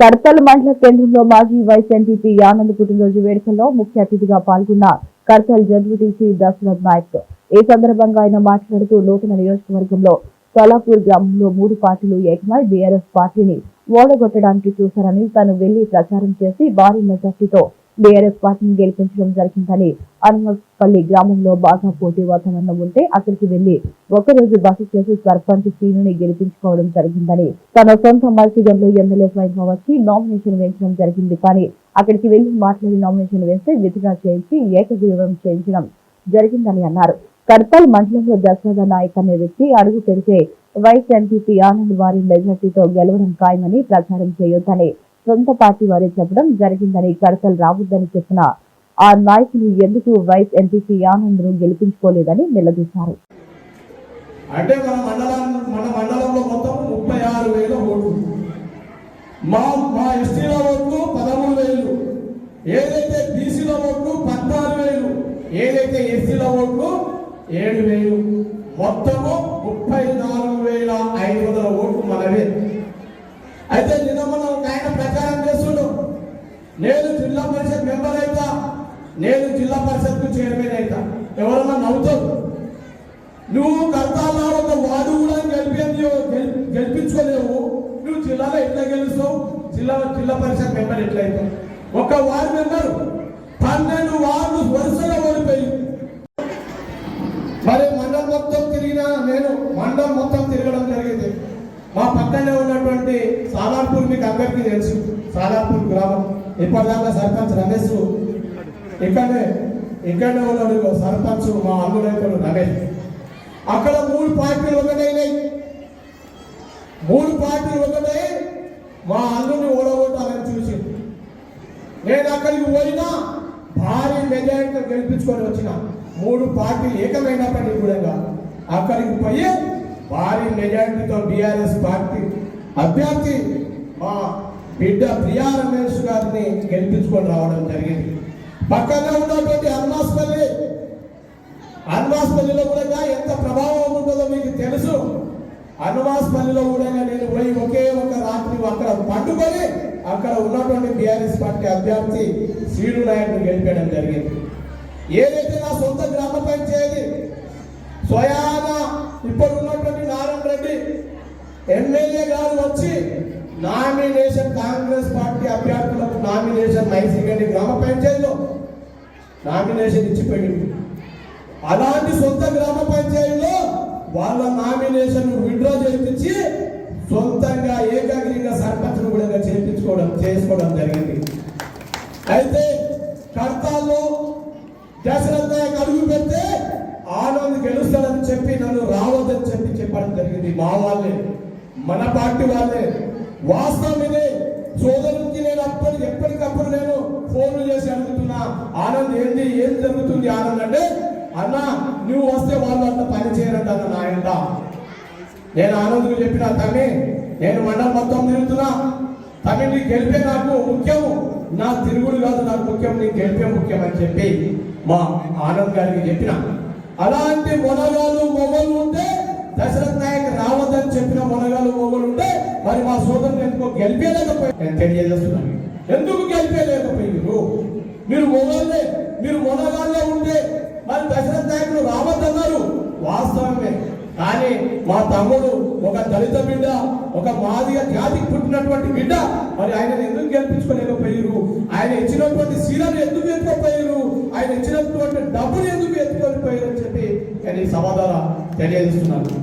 కర్తల్ మండల కేంద్రంలో మాజీ వైస్ ఎంపీపీ ఆనంద్ పుట్టినరోజు వేడుకల్లో ముఖ్య అతిథిగా పాల్గొన్న కర్తల్ జడ్పీటీసీ దశరథ్ నాయక్. ఈ సందర్భంగా ఆయన మాట్లాడుతూ నూతన నియోజకవర్గంలో సోలాపూర్ గ్రామంలో మూడు పార్టీలు ఏకమై బీఆర్ఎస్ పార్టీని ఓడగొట్టడానికి చూశారని తను వెళ్ళి ప్రచారం చేసి భారీ మెజార్టీతో బీఆర్ఎస్ పార్టీని గెలిపించడం జరిగిందని అనుమపల్లి గ్రామంలో బాగా పోటీ వాతావరణం ఉంటే అక్కడికి వెళ్ళి ఒకరోజు బస చేసి సర్పంచ్ సీనుని గెలిపించుకోవడం జరిగిందని తన సొంత మల్సిగంలో ఎమ్మెల్యే స్వయంగా వచ్చి నామినేషన్ వేయించడం జరిగింది. కానీ అక్కడికి వెళ్ళి మాట్లాడి నామినేషన్ వేస్తే విధిగా చేయించి ఏకగ్రీవం చేయించడం జరిగిందని అన్నారు. కడపల్ మండలంలో దశరథ నాయక్ అనే వ్యక్తి అడుగు పెడితే వైస్ ఎంపీపీ ఆనంద్ వారి మెజార్టీతో గెలవడం ఖాయమని ప్రచారం చేయొద్దని సొంత పార్టీ వారే చెప్పడం జరిగిందని కడతల్ రావద్దని చెప్పిన ఆ నాయకులు ఎందుకు వైస్ ఎంపీసీ ఆనంద్ను గెలిపించుకోలేదని నిలదీశారు. అంటే మన మండలం మన మండలంలో మొత్తం ముప్పై ఆరు వేల ఓట్లు. మా మా ఎస్టీల ఓట్లు పదమూడు వేలు. ఏదైతే బీసీల ఓట్లు పద్నాలుగు వేలు ఏదైతే ఎస్సీల ఓట్లు ఏడు వేలు. మొత్తము ముప్పై నాలుగు వేల ఐదు వందల ఓట్లు మనవే అయితే నిన్న మనం ఒక ఆయన ప్రచారం చేస్తుండు నేను జిల్లా పరిషత్ మెంబర్ అయితా నేను జిల్లా పరిషత్కు చైర్మన్ అయితా. ఎవరన్నా నవ్వుతావు నువ్వు కర్తాల్లో ఒక వార్డు కూడా గెలిపి గెలిపించుకోలేవు. నువ్వు జిల్లాలో ఎట్లా గెలుస్తావు? జిల్లా జిల్లా పరిషత్ మెంబర్ ఎట్లయితావు? ఒక వార్డు మెంబర్ పన్నెండు వార్డు వరుసగా ఓడిపోయి. మరి మండలం మొత్తం తిరిగినా నేను మండలం మొత్తం తిరగడం జరిగింది. మా పక్కనే ఉన్నటువంటి సాలార్పూర్ మీకు అందరికీ తెలుసు. సాలార్పూర్ గ్రామం. ఇప్పటిదాకా సర్పంచ్ రమేష్ ఇక్కడే ఇక్కడనే ఉన్నాడు సర్పంచ్ మా అల్లుడైతే రమేష్. అక్కడ మూడు పార్టీలు ఒకటైనాయి. మూడు పార్టీలు ఒకటై మా అల్లుని ఓడగొట్టాలని చూసి. నేను అక్కడికి పోయినా భారీ మెజారిటీ గెలిపించుకొని వచ్చిన. మూడు పార్టీలు ఏకమైనప్పటికీ కూడా అక్కడికి పోయి భారీ మెజారిటీతో బీఆర్ఎస్ పార్టీ అభ్యర్థి మా బిడ్డ ప్రియా రమేష్ గారిని గెలిపించుకొని రావడం జరిగింది. పక్కనే ఉన్నటువంటి అన్నాస్పల్లి అన్వాస్పల్లిలో కూడా ఎంత ప్రభావం ఉంటుందో మీకు తెలుసు. అన్వాస్పల్లిలో కూడా నేను పోయి ఒకే ఒక రాత్రి అక్కడ పండుకొని అక్కడ ఉన్నటువంటి బీఆర్ఎస్ పార్టీ అభ్యర్థి శ్రీను నాయకుడు గెలిపేయడం జరిగింది. ఏదైతే నా సొంత గ్రామ పంచాయతీ స్వయాన ఇప్పుడు ఉన్నటువంటి నారాయణ రెడ్డి ఎమ్మెల్యే గారు వచ్చి నామినేషన్ కాంగ్రెస్ పార్టీ అభ్యర్థులకు నామినేషన్ మైసిగండి గ్రామ పంచాయతీలో నామినేషన్ ఇచ్చిపోయింది అలాంటి సొంత గ్రామ పంచాయతీలో వాళ్ళ నామినేషన్ విత్డ్రా చేయించి సొంతంగా ఏకాగ్రీగా సర్పంచ్ను కూడా చేయించుకోవడం చేసుకోవడం జరిగింది. అయితే కర్తాల్లో దశరథ నాయక్ అడుగు పెడితే ఆనంద్ గెలుస్తాడని చెప్పి నన్ను రావద్దని చెప్పి చెప్పడం జరిగింది మా వాళ్ళే మన పార్టీ వాళ్ళే. వాస్తవం ఇదే సోదరునికి నేను అప్పటి ఎప్పటికప్పుడు నేను ఫోన్లు చేసి అడుగుతున్నా ఆనంద్ ఏంటి ఏం జరుగుతుంది ఆనంద్? అంటే అన్న నువ్వు వస్తే వాళ్ళు అంత పని చేయరంట అన్న నా నేను ఆనంద్కు చెప్పిన తమ్మి నేను మండలం మొత్తం తిరుగుతున్నా. తమ్మి నీ గెలిపే నాకు ముఖ్యము. నా తిరుగుడు కాదు నాకు ముఖ్యం నీ గెలిపే ముఖ్యం అని చెప్పి మా ఆనంద్ గారికి చెప్పిన. అలాంటి మొనగాలు మొబైల్ మరి మా సోదరులు ఎందుకో గెలిపేలేకపోయారు నేను తెలియజేస్తున్నాను. ఎందుకు గెలిపేలేకపోయారు మీరు మొగలే మీరు మొనగాళ్ళే ఉంటే మరి దశరథ్ నాయకులు రావద్దన్నారు. వాస్తవమే. కానీ మా తమ్ముడు ఒక దళిత బిడ్డ ఒక మాదిగ జాతికి పుట్టినటువంటి బిడ్డ మరి ఆయన ఎందుకు గెలిపించుకోలేకపోయారు? ఆయన ఇచ్చినటువంటి సీలను ఎందుకు ఎత్తుకోపోయారు? ఆయన ఇచ్చినటువంటి డబ్బులు ఎందుకు ఎత్తుకోలేకపోయారు అని చెప్పి నేను ఈ సమాధానం తెలియజేస్తున్నాను.